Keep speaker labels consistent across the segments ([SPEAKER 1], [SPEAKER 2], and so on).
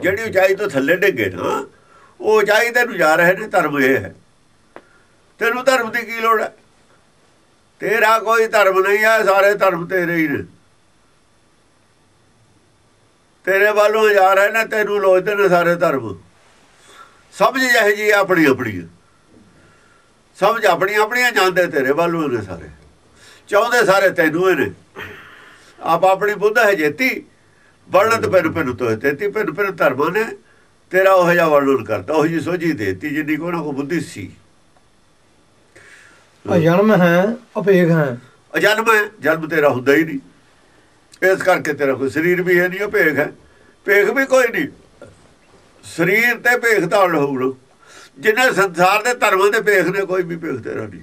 [SPEAKER 1] ਜਿਹੜੀ ਉਚਾਈ ਤੋਂ ਥੱਲੇ ਡਿੱਗੇ ਨਾ, ਉਹ ਉਚਾਈ ਤੇ ਨੂੰ ਜਾ ਰਹੇ ਨੇ ਧਰਮ ਇਹ ਹੈ। ਤੈਨੂੰ ਧਰਮ ਦੀ ਕੀ ਲੋੜ ਹੈ? ਤੇਰਾ ਕੋਈ ਧਰਮ ਨਹੀਂ ਹੈ, ਸਾਰੇ ਧਰਮ ਤੇਰੇ ਹੀ ਨੇ। ਤੇਰੇ ਵੱਲੋਂ ਜਾ ਰਹੇ ਨੇ, ਤੈਨੂੰ ਲੋਚਦੇ ਨੇ ਸਾਰੇ ਧਰਮ। ਸਮਝ ਜਿਹੇ ਜੀ ਆਪਣੀ ਆਪਣੀ। ਸਮਝ ਆਪਣੀ ਆਪਣੀਆਂ ਜਾਂਦੇ ਤੇਰੇ ਵੱਲੋਂ ਨੇ ਸਾਰੇ। ਚਾਹੁੰਦੇ ਸਾਰੇ ਤੈਨੂੰ ਨੇ ਆਪ ਆਪਣੀ ਬੁੱਧ ਹੈ ਜੇਤੀ। ਵਰਣਤ ਪੈਨ ਪੈਨ ਤੋਂ ਤੇਤੀ ਪੈਨ ਪੈਨ ਧਰਮਾਂ ਨੇ ਤੇਰਾ ਉਹ ਜਿਹਾ ਵਰਣਨ ਕਰਤਾ ਉਹ ਜੀ ਸੋਝੀ ਦੇਤੀ ਜਿੰਨੀ ਕੋ ਨਾ ਕੋ ਬੁੱਧੀ ਸੀ।
[SPEAKER 2] ਅਜਨਮ ਹੈ ਅਪੇਖ ਹੈ।
[SPEAKER 1] ਅਜਨਮ ਹੈ ਜਨਮ ਤੇਰਾ ਹੁੰਦਾ ਹੀ ਨਹੀਂ। ਇਸ ਕਰਕੇ ਤੇਰਾ ਕੋਈ ਸਰੀਰ ਵੀ ਹੈ ਨਹੀਂ ਉਹ ਭੇਖ ਹੈ। ਭੇਖ ਵੀ ਕੋਈ ਨਹੀਂ। ਸਰੀਰ ਤੇ ਭੇਖ ਤਾਂ ਹੋਊਗਾ। ਜਿੰਨੇ ਸੰਸਾਰ ਦੇ ਧਰਮਾਂ ਦੇ ਭੇਖ ਨੇ ਕੋਈ ਵੀ ਭੇਖ ਤੇਰਾ ਨਹੀਂ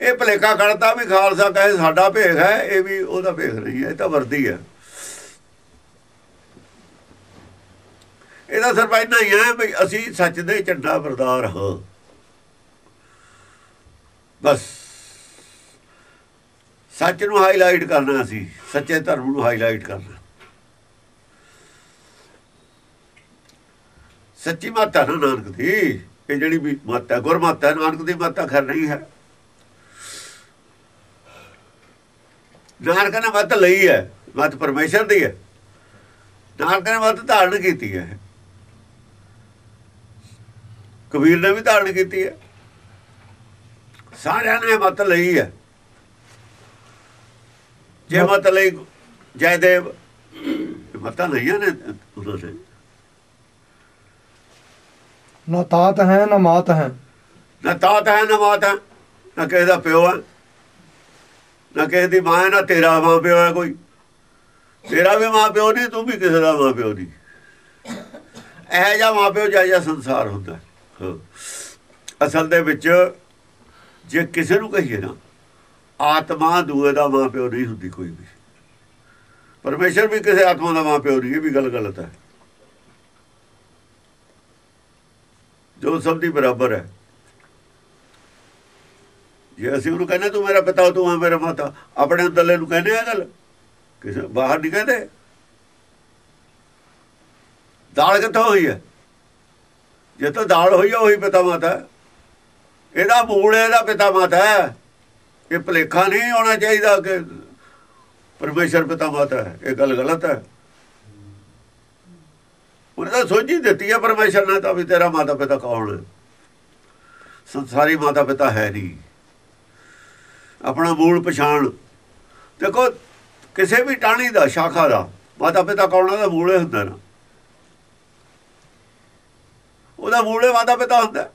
[SPEAKER 1] ਇਹ ਭਲੇਖਾ ਕਰਦਾ ਵੀ ਖਾਲਸਾ ਕਹੇ ਸਾਡਾ ਭੇਖ ਹੈ ਇਹ ਵੀ ਉਹਦਾ ਭੇਖ ਨਹੀਂ ਹੈ ਇਹ ਤਾਂ ਵਰਦੀ ਹੈ। ਇਹਦਾ ਸਿਰਫ ਇੰਨਾ ਹੀ ਹੈ ਵੀ ਅਸੀਂ ਸੱਚ ਦੇ ਝੰਡਾ ਬਰਦਾਰ ਹਾਂ। ਬਸ। ਸੱਚ ਨੂੰ ਹਾਈਲਾਈਟ ਕਰਨਾ ਸੀ। ਸੱਚੇ ਧਰਮ ਨੂੰ ਹਾਈਲਾਈਟ ਕਰਨਾ। ਸੱਚੀ ਮਾਤਾ ਨਾ ਨਾਨਕ ਦੀ। ਇਹ ਜਿਹੜੀ ਵੀ ਮਾਤਾ, ਗੁਰਮਾਤਾ ਨਾਨਕ ਦੀ ਮਾਤਾ ਖਰ ਨਹੀਂ ਹੈ। ਨਾਨਕ ਨੇ ਮਤ ਲਈ ਹੈ। ਮਤ ਪਰਮੇਸ਼ਰ ਦੀ ਹੈ। ਨਾਨਕ ਨੇ ਮਤ ਧਾਰਨ ਕੀਤੀ ਹੈ। ਕਬੀਰ ਨੇ ਵੀ ਧਾਰਨ ਕੀਤੀ ਹੈ। ਸਾਰਿਆਂ ਨੇ ਮਤ ਲਈ ਹੈ। ਜੇ ਮਤ ਲਈ ਜੈਦੇਵ ਮਤਾਂ ਲਈਆਂ ਨੇ ਉਹਨਾਂ ਨੇ।
[SPEAKER 2] ਨਾ ਤਾਤ ਹੈ ਨਾ ਮਾਤ ਹੈ।
[SPEAKER 1] ਨਾ ਤਾਤ ਹੈ ਨਾ ਮਾਤ ਹੈ ਨਾ ਕਿਸੇ ਦਾ ਪਿਓ ਹੈ। ਨਾ ਕਿਸੇ ਦੀ ਮਾਂ ਹੈ ਨਾ ਤੇਰਾ ਮਾਂ ਪਿਓ ਹੈ ਕੋਈ। ਤੇਰਾ ਵੀ ਮਾਂ ਪਿਓ ਨਹੀਂ ਤੂੰ ਵੀ ਕਿਸੇ ਦਾ ਮਾਂ ਪਿਓ ਨਹੀਂ। ਇਹ ਜਾਂ ਮਾਂ ਪਿਓ ਜਾਂ ਸੰਸਾਰ ਹੁੰਦਾ ਅਸਲ ਦੇ ਵਿੱਚ ਜੇ ਕਿਸੇ ਨੂੰ ਕਹੀਏ ਨਾ, ਆਤਮਾ ਦੂਏ ਦਾ ਮਾਂ ਪਿਓ ਨਹੀਂ ਹੁੰਦੀ ਕੋਈ ਵੀ। ਪਰਮੇਸ਼ਰ ਵੀ ਕਿਸੇ ਆਤਮਾ ਦਾ ਮਾਂ ਪਿਓ ਨਹੀਂ, ਇਹ ਵੀ ਗੱਲ ਗਲਤ ਹੈ। ਜੋ ਸਭ ਦੀ ਬਰਾਬਰ ਹੈ। ਜੇ ਅਸੀਂ ਉਹਨੂੰ ਕਹਿੰਦੇ, ਤੂੰ ਮੇਰਾ ਪਿਤਾ, ਤੂੰ ਆ ਮੇਰਾ ਮਾਤਾ, ਆਪਣੇ ਅੰਦਰਲੇ ਨੂੰ ਕਹਿੰਦੇ ਆ ਗੱਲ? ਕਿਸੇ ਬਾਹਰ ਨਹੀਂ ਕਹਿੰਦੇ? ਦਾਲ ਕਿੱਥੋਂ ਹੋਈ ਹੈ? ਜੇ ਤਾਂ ਦਾਲ ਹੋਈ ਹੈ ਉਹੀ ਪਿਤਾ ਮਾਤਾ ਇਹਦਾ ਮੂਲ ਇਹਦਾ ਪਿਤਾ ਮਾਤਾ ਹੈ। ਇਹ ਭਲੇਖਾ ਨਹੀਂ ਹੋਣਾ ਚਾਹੀਦਾ ਕਿ ਪਰਮੇਸ਼ਰ ਪਿਤਾ ਮਾਤਾ ਹੈ। ਇਹ ਗੱਲ ਗਲਤ ਹੈ। ਉਹਨੇ ਤਾਂ ਸੋਝੀ ਦਿੱਤੀ ਹੈ ਪਰਮੇਸ਼ਰ ਨੇ ਤਾਂ ਵੀ ਤੇਰਾ ਮਾਤਾ ਪਿਤਾ ਕੌਣ ਹੈ? ਸੰਸਾਰੀ ਮਾਤਾ ਪਿਤਾ ਹੈ ਨਹੀਂ। ਆਪਣਾ ਮੂਲ ਪਛਾਣ। ਦੇਖੋ, ਕਿਸੇ ਵੀ ਟਾਣੀ ਦਾ, ਸ਼ਾਖਾ ਦਾ ਮਾਤਾ ਪਿਤਾ ਕੌਣ ਦਾ ਮੂਲੇ ਹੁੰਦਾ ਨਾ। ਉਹਦਾ ਮੂਲੇ ਮਾਤਾ ਪਿਤਾ ਹੁੰਦਾ।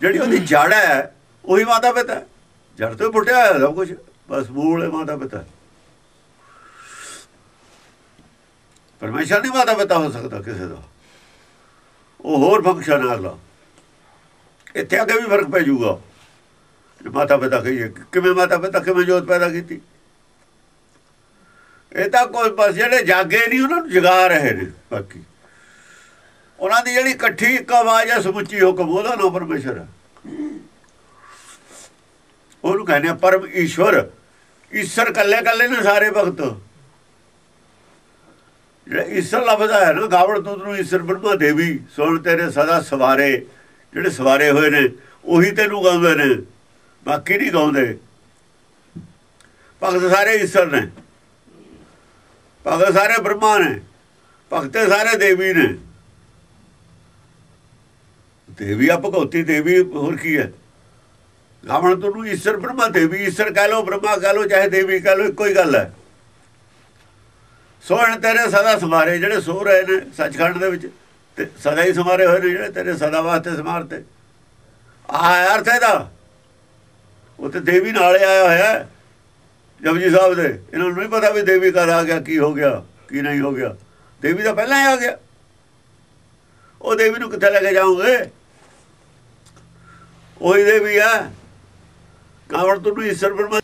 [SPEAKER 1] ਜਿਹੜੀ ਉਹਦੀ ਜੜ ਹੈ, ਉਹੀ ਮਾਤਾ ਪਿਤਾ। ਜੜ ਤੋਂ ਪੁੱਟਿਆ ਹੋਇਆ ਸਭ ਕੁਝ ਬਸ ਮੂਲੇ ਮਾਤਾ ਪਿਤਾ। ਪਰਮੇਸ਼ਰ ਨਹੀਂ ਮਾਤਾ ਪਿਤਾ ਹੋ ਸਕਦਾ ਕਿਸੇ ਦਾ। ਉਹ ਹੋਰ ਫੰਕਸ਼ਨ ਹੈ ਇੱਥੇ ਅੱਗੇ ਵੀ ਫ਼ਰਕ ਪੈ ਜਾਊਗਾ। ਮਾਤਾ ਪਿਤਾ ਕਹੀਏ, ਕਿਵੇਂ ਮਾਤਾ ਪਿਤਾ, ਕਿਵੇਂ ਜੋਤ ਪੈਦਾ ਕੀਤੀ? ਇਹ ਤਾਂ ਕੋਈ ਬਸ ਜਿਹੜੇ ਜਾਗੇ ਨਹੀਂ, ਉਹਨਾਂ ਨੂੰ ਜਗਾ ਰਹੇ ਨੇ, ਬਾਕੀ। ਉਹਨਾਂ ਦੀ ਜਿਹੜੀ ਇਕੱਠੀ ਇੱਕ ਆਵਾਜ਼ ਹੈ ਸਮੁੱਚੀ ਹੁਕਮ ਉਹਦਾ ਨਾਮ ਪਰਮੇਸ਼ਰ? ਹੈ ਉਹਨੂੰ ਕਹਿੰਦੇ ਆ ਪਰਮ ਈਸ਼ਵਰ। ਈਸ਼ਰ ਕੱਲੇ ਕੱਲੇ ਨੇ ਸਾਰੇ ਭਗਤ। ਜਿਹੜਾ ਈਸ਼ਰ ਲਫ਼ਜ਼ ਹੈ ਨਾ ਗਾਵੜ ਤੁਧ ਨੂੰ ਈਸ਼ਰ ਬ੍ਰਹਮਾ ਦੇਵੀ, ਸੁਣ ਤੇਰੇ ਸਦਾ ਸਵਾਰੇ, ਜਿਹੜੇ ਸਵਾਰੇ ਹੋਏ ਨੇ, ਉਹੀ ਤੈਨੂੰ ਗਾਉਂਦੇ ਨੇ। ਬਾਕੀ ਨਹੀਂ ਗਾਉਂਦੇ। ਭਗਤ ਸਾਰੇ ਈਸ਼ਰ ਨੇ। ਭਗਤ ਸਾਰੇ ਬ੍ਰਹਮਾ ਨੇ। ਭਗਤੇ ਸਾਰੇ ਦੇਵੀ ਨੇ। ਦੇਵੀ ਆ ਭਗਉਤੀ ਦੇਵੀ, ਹੋਰ ਕੀ ਹੈ? ਗਾਵਣ ਤੋਂ ਈਸ਼ਰ ਬ੍ਰਹਮਾ ਦੇਵੀ, ਈਸ਼ਰ ਕਹ ਲੋ ਬ੍ਰਹਮਾ ਕਹ ਲੋ ਚਾਹੇ ਦੇਵੀ ਕਹ ਲੋ ਇੱਕੋ ਹੀ ਗੱਲ ਹੈ। ਸੋਹਣ ਤੇਰੇ ਸਦਾ ਸਮਾਰੇ ਜਿਹੜੇ ਸੋ ਰਹੇ ਨੇ ਸੱਚਖੰਡ ਦੇ ਵਿੱਚ, ਤੇ ਸਦਾ ਹੀ ਸਮਾਰੇ ਹੋਏ ਨੇ ਜਿਹੜੇ ਤੇਰੇ ਸਦਾ ਵਾਸਤੇ ਸਮਾਰਤੇ ਆ ਅਰਥ ਇਹਦਾ। ਉਹ ਤੇ ਦੇਵੀ ਨਾਲ ਆਇਆ ਹੋਇਆ ਜਪਜੀ ਸਾਹਿਬ ਦੇ। ਇਹਨਾਂ ਨੂੰ ਨਹੀਂ ਪਤਾ ਵੀ ਦੇਵੀ ਕਦ ਆ ਗਿਆ, ਕੀ ਹੋ ਗਿਆ, ਕੀ ਨਹੀਂ ਹੋ ਗਿਆ। ਦੇਵੀ ਤਾਂ ਪਹਿਲਾਂ ਹੀ ਆ ਗਿਆ। ਉਹ ਦੇਵੀ ਨੂੰ ਕਿੱਥੇ ਲੈ ਕੇ ਜਾਓਗੇ? ਉਹੀ ਦੇਵੀ ਆ। ਕਾਵੜ ਤੋਂ ਨੂੰ ਈਸ਼ਰ ਬ੍ਰਹਮਾ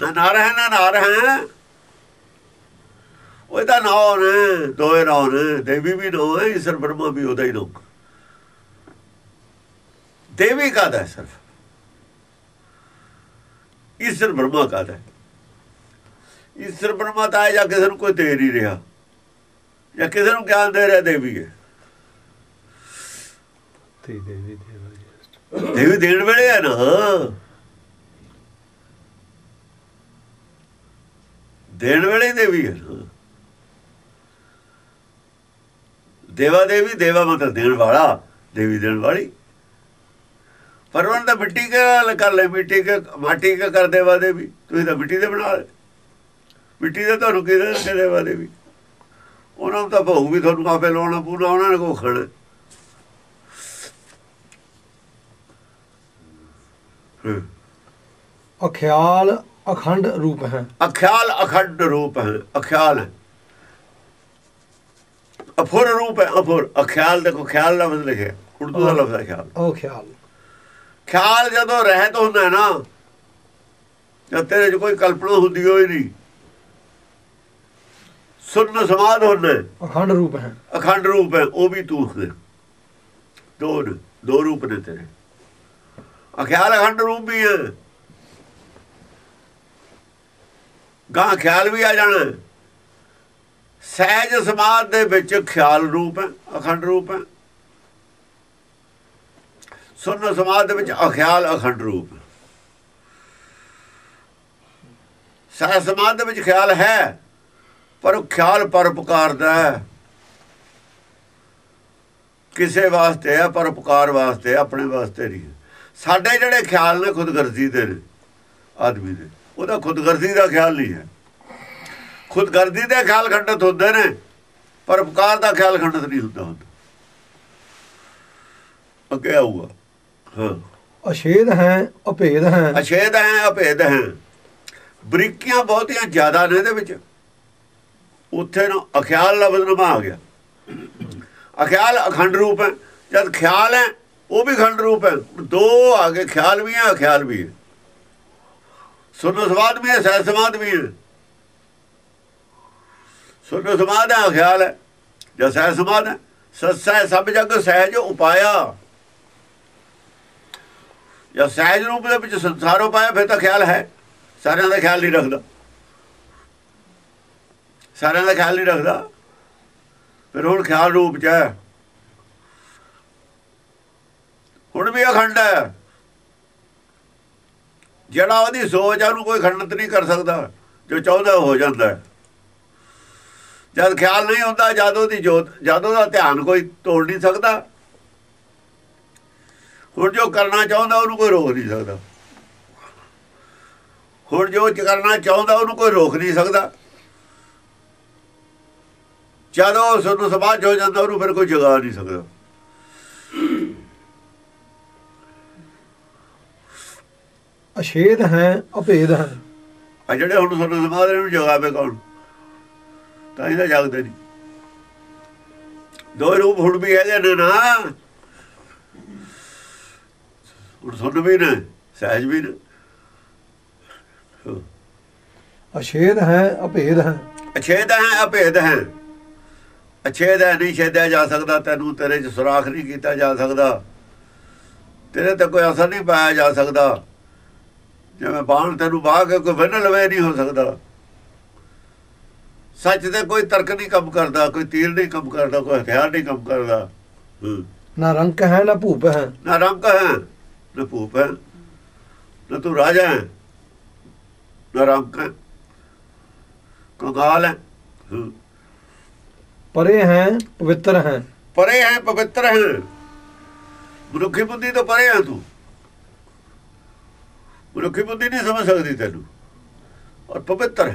[SPEAKER 1] ਨਾ ਨਾਰ ਹੈ, ਨਾ ਨਾਰ ਹੈ। ਉਹ ਤਾਂ ਨਾਮ ਨੇ ਦੋਏ ਨਾਮ ਨੇ। ਦੇਵੀ ਵੀ ਨੋ ਹੈ, ਈਸ਼ਰ ਬ੍ਰਹਮਾ ਵੀ ਉਹਦਾ ਹੀ ਨੋ ਦੇਵੀ ਕਾਦਾ ਹੈ ਸਿਰਫ? ਈਸ਼ਰ ਬ੍ਰਹਮਾ ਕਾਦਾ ਹੈ? ਈਸ਼ਰ ਬ੍ਰਹਮਾ ਤਾਂ ਹੈ ਜਾਂ ਕਿਸੇ ਨੂੰ ਕੋਈ ਦੇ ਨਹੀਂ ਰਿਹਾ। ਜਾਂ ਕਿਸੇ ਨੂੰ ਗਿਆਨ ਦੇ ਰਿਹਾ ਦੇਵੀ ਹੈ।
[SPEAKER 2] ਤੇ ਦੇਵੀ ਦੇਵਾ
[SPEAKER 1] ਦੇਵੀ ਦੇਣ ਵੇਲੇ ਹੈ ਨਾ? ਦੇਣ ਵੇਲੇ ਦੇਵੀ ਹੈ ਨਾ। ਦੇਵਾ ਦੇਵੀ, ਦੇਵਾ ਮਤਲਬ ਦੇਣ ਵਾਲਾ, ਦੇਵੀ ਦੇਣ ਵਾਲੀ। ਪਰ ਉਹਨਾਂ ਤਾਂ ਮਿੱਟੀ ਕੇ ਕਰ ਲੈ, ਮਿੱਟੀ ਕੇ, ਮਾਟੀ ਕੇ ਕਰ ਦੇਵਾ ਦੇਵੀ। ਤੁਸੀਂ ਤਾਂ ਮਿੱਟੀ ਦੇ ਬਣਾ ਲਏ ਮਿੱਟੀ ਦੇ ਤੁਹਾਨੂੰ ਕਿਹਦੇ ਦੇਵਾ ਦੇਵੀ? ਉਹਨਾਂ ਨੂੰ ਤਾਂ ਭੋਗ ਵੀ ਤੁਹਾਨੂੰ ਆਪੇ ਲਾਉਣਾ ਪੂਰਾ ਉਹਨਾਂ ਨੇ ਕੋ ਖਾਣਾ?
[SPEAKER 2] ਅਖਿਆਲ ਅਖੰਡ ਰੂਪ ਹੈ।
[SPEAKER 1] ਅਖਿਆਲ ਅਖੰਡ ਰੂਪ ਹੈ। ਅਖਿਆਲ। ਅਫੁਰ ਰੂਪ ਹੈ ਅਫੁਰ। ਅਖਿਆਲ ਦੇਖੋ ਖਿਆਲ ਲਫ਼ਜ਼ ਲਿਖਿਆ। ਉਰਦੂ ਦਾ ਲਫ਼ਜ਼ ਹੈ ਖਿਆਲ।
[SPEAKER 2] ਉਹ ਖਿਆਲ
[SPEAKER 1] ਖਿਆਲ ਜਦੋਂ ਰਹਿਤ ਹੁੰਦਾ ਹੈ ਨਾ ਜਦ ਤੇਰੇ 'ਚ ਕੋਈ ਕਲਪਨਾ ਹੁੰਦੀ ਹੋਈ ਨਹੀਂ ਸੁਰਨ ਸਮਾਦ ਹੁੰਦਾ।
[SPEAKER 2] ਅਖੰਡ ਰੂਪ ਹੈ।
[SPEAKER 1] ਅਖੰਡ ਰੂਪ ਹੈ ਉਹ ਵੀ ਤੂੰ ਦੋ ਨੇ, ਦੋ ਰੂਪ ਨੇ ਤੇਰੇ। ਅਖਿਆਲ ਅਖੰਡ ਰੂਪ ਵੀ ਹੈ ਗਾਂ ਖਿਆਲ ਵੀ ਆ ਜਾਣਾ ਸਹਿਜ ਸਮਾਦ ਦੇ ਵਿੱਚ ਖਿਆਲ ਰੂਪ ਹੈ, ਅਖੰਡ ਰੂਪ ਹੈ ਸੁਣ ਸਮਾਦ ਦੇ ਵਿੱਚ ਅਖਿਆਲ, ਅਖੰਡ ਰੂਪ ਹੈ। ਸਹਿਜ ਸਮਾਦ ਦੇ ਵਿੱਚ ਖਿਆਲ ਹੈ, ਪਰ ਉਹ ਖਿਆਲ ਪਰਪਕਾਰ ਦਾ ਹੈ ਕਿਸੇ ਵਾਸਤੇ ਹੈ ਪਰਪਕਾਰ ਵਾਸਤੇ ਆਪਣੇ ਵਾਸਤੇ ਨਹੀਂ ਹੈ। ਸਾਡੇ ਜਿਹੜੇ ਖਿਆਲ ਨੇ ਖੁਦਗਰਜ਼ੀ ਦੇ ਨੇ ਆਦਮੀ ਦੇ। ਉਹਦਾ ਖੁਦਗਰਜ਼ੀ ਦਾ ਖਿਆਲ ਨਹੀਂ ਹੈ। ਖੁਦਗਰਜ਼ੀ ਦੇ ਖਿਆਲ ਖੰਡਿਤ ਹੁੰਦੇ ਨੇ ਪਰਪਕਾਰ ਦਾ ਖਿਆਲ ਖੰਡਿਤ ਨਹੀਂ ਹੁੰਦਾ ਹੁੰਦਾ। ਅੱਗੇ ਆਊਗਾ। ਹਾਂ।
[SPEAKER 2] ਅਛੇਦ ਹੈ ਅਭੇਦ ਹੈ।
[SPEAKER 1] ਅਛੇਦ ਹੈ ਅਭੇਦ ਹੈ। ਬਰੀਕੀਆਂ ਬਹੁਤੀਆਂ ਜ਼ਿਆਦਾ ਨੇ ਇਹਦੇ ਵਿੱਚ। ਉੱਥੇ ਨਾ ਅਖਿਆਲ ਲਫ਼ਜ਼ ਨਮਾ ਆ ਗਿਆ। ਅਖਿਆਲ ਅਖੰਡ ਰੂਪ ਹੈ। ਜਦ ਖਿਆਲ ਹੈ ਉਹ ਵੀ ਖੰਡ ਰੂਪ ਹੈ। ਦੋ ਆ ਗਏ, ਖਿਆਲ ਵੀ ਹੈ ਖਿਆਲ ਵੀ। ਹੈ ਸੁਨ ਸਮਾਦ ਵੀ ਹੈ ਸਹਿ ਸਮਾਦ ਵੀ ਹੈ। ਸੁਨ ਸਮਾਦ ਹੈ ਅਖਿਆਲ ਹੈ। ਜਾਂ ਸਹਿ ਸਮਾਦ ਹੈ ਸੱਸਾ ਸਭ ਜਗ ਸਹਿਜ ਉਪਾਇਆ। ਜਾਂ ਸਹਿਜ ਰੂਪ ਦੇ ਵਿੱਚ ਸੰਸਾਰ ਉਪਾਇਆ, ਫਿਰ ਤਾਂ ਖਿਆਲ ਹੈ। ਸਾਰਿਆਂ ਦਾ ਖਿਆਲ ਨਹੀਂ ਰੱਖਦਾ। ਸਾਰਿਆਂ ਦਾ ਖਿਆਲ ਨਹੀਂ ਰੱਖਦਾ। ਫਿਰ ਹੁਣ ਖਿਆਲ ਰੂਪ ਚ ਹੈ। ਹੁਣ ਵੀ ਅਖੰਡ ਹੈ। ਜਿਹੜਾ ਉਹਦੀ ਸੋਚ ਆ, ਉਹਨੂੰ ਕੋਈ ਖੰਡਿਤ ਨਹੀਂ ਕਰ ਸਕਦਾ। ਜੋ ਚਾਹੁੰਦਾ ਉਹ ਹੋ ਜਾਂਦਾ ਜਦ ਖਿਆਲ ਨਹੀਂ ਹੁੰਦਾ, ਜਦ ਉਹਦੀ ਜੋਤ ਜਦ ਉਹਦਾ ਧਿਆਨ ਕੋਈ ਤੋੜ ਨਹੀਂ ਸਕਦਾ। ਹੁਣ ਜੋ ਕਰਨਾ ਚਾਹੁੰਦਾ, ਉਹਨੂੰ ਕੋਈ ਰੋਕ ਨਹੀਂ ਸਕਦਾ। ਹੁਣ ਜੋ ਕਰਨਾ ਚਾਹੁੰਦਾ, ਉਹਨੂੰ ਕੋਈ ਰੋਕ ਨਹੀਂ ਸਕਦਾ। ਜਦੋਂ ਉਸ ਨੂੰ ਸਮਾਜ ਹੋ ਜਾਂਦਾ, ਉਹਨੂੰ ਫਿਰ ਕੋਈ ਜਗਾ ਨਹੀਂ ਸਕਦਾ।
[SPEAKER 2] ਅਛੇਦ ਹੈ ਅਭੇਦ ਹੈ।
[SPEAKER 1] ਆ ਜਿਹੜੇ ਹੁਣ ਸਾਨੂੰ ਸਮਾਜ ਨੂੰ ਜਗਾਵੇ ਕੌਣ? ਤਾਂ ਇਹਦਾ ਜਗਦੇ ਨਹੀਂ ਦੋ ਰੂਪ ਹੁਣ ਵੀ ਹੈਗੇ ਨੇ ਨਾ। ਹੁਣ ਸੁਣ ਵੀ ਨੇ ਸਹਿਜ ਵੀ ਨੇ।
[SPEAKER 2] ਅਛੇਦ ਹੈ ਅਭੇਦ ਹੈ।
[SPEAKER 1] ਅਛੇਦ ਹੈ ਅਭੇਦ ਹੈ। ਅਛੇਦ ਹੈ ਨਹੀਂ ਛੇਦਿਆ ਜਾ ਸਕਦਾ ਤੈਨੂੰ ਤੇਰੇ 'ਚ ਸੁਰਾਖ ਨਹੀਂ ਕੀਤਾ ਜਾ ਸਕਦਾ। ਤੇਰੇ ਤੇ ਕੋਈ ਅਸਰ ਨਹੀਂ ਪਾਇਆ ਜਾ ਸਕਦਾ। ਜਿਵੇਂ ਬਾਣ ਤੈਨੂੰ ਬਾਹ ਕੇ ਕੋਈ ਬੰਨ ਲਵੇ ਨਹੀਂ ਹੋ ਸਕਦਾ। ਸੱਚ ਤੇ ਕੋਈ ਤਰਕ ਨਹੀਂ ਕੰਮ ਕਰਦਾ ਕੋਈ ਤੀਰ ਨਹੀਂ ਕੰਮ ਕਰਦਾ ਕੋਈ ਹਥਿਆਰ ਨਹੀਂ ਕੰਮ ਕਰਦਾ।
[SPEAKER 2] ਨਾ ਰੰਕ ਹੈ ਨਾ ਭੂਪ ਹੈ।
[SPEAKER 1] ਨਾ ਰੰਗ ਹੈ ਨਾ ਭੂਪ ਹੈ। ਨਾ ਤੂੰ ਰਾਜਾ ਹੈ ਨਾ ਰੰਗ ਹੈ ਕੰਗਾਲ ਹੈ। ਹੂੰ।
[SPEAKER 2] ਪਰੇ ਹੈ ਪਵਿੱਤਰ ਹੈ।
[SPEAKER 1] ਪਰੇ ਹੈ ਪਵਿੱਤਰ ਹੈ। ਮਨੁੱਖੀ ਬੁੱਧੀ ਤੋਂ ਪਰੇ ਹੈ ਤੂੰ। ਮਨੁੱਖੀ ਬੁੱਧੀ ਨਹੀਂ ਸਮਝ ਸਕਦੀ ਤੈਨੂੰ। ਔਰ ਪਵਿੱਤਰ।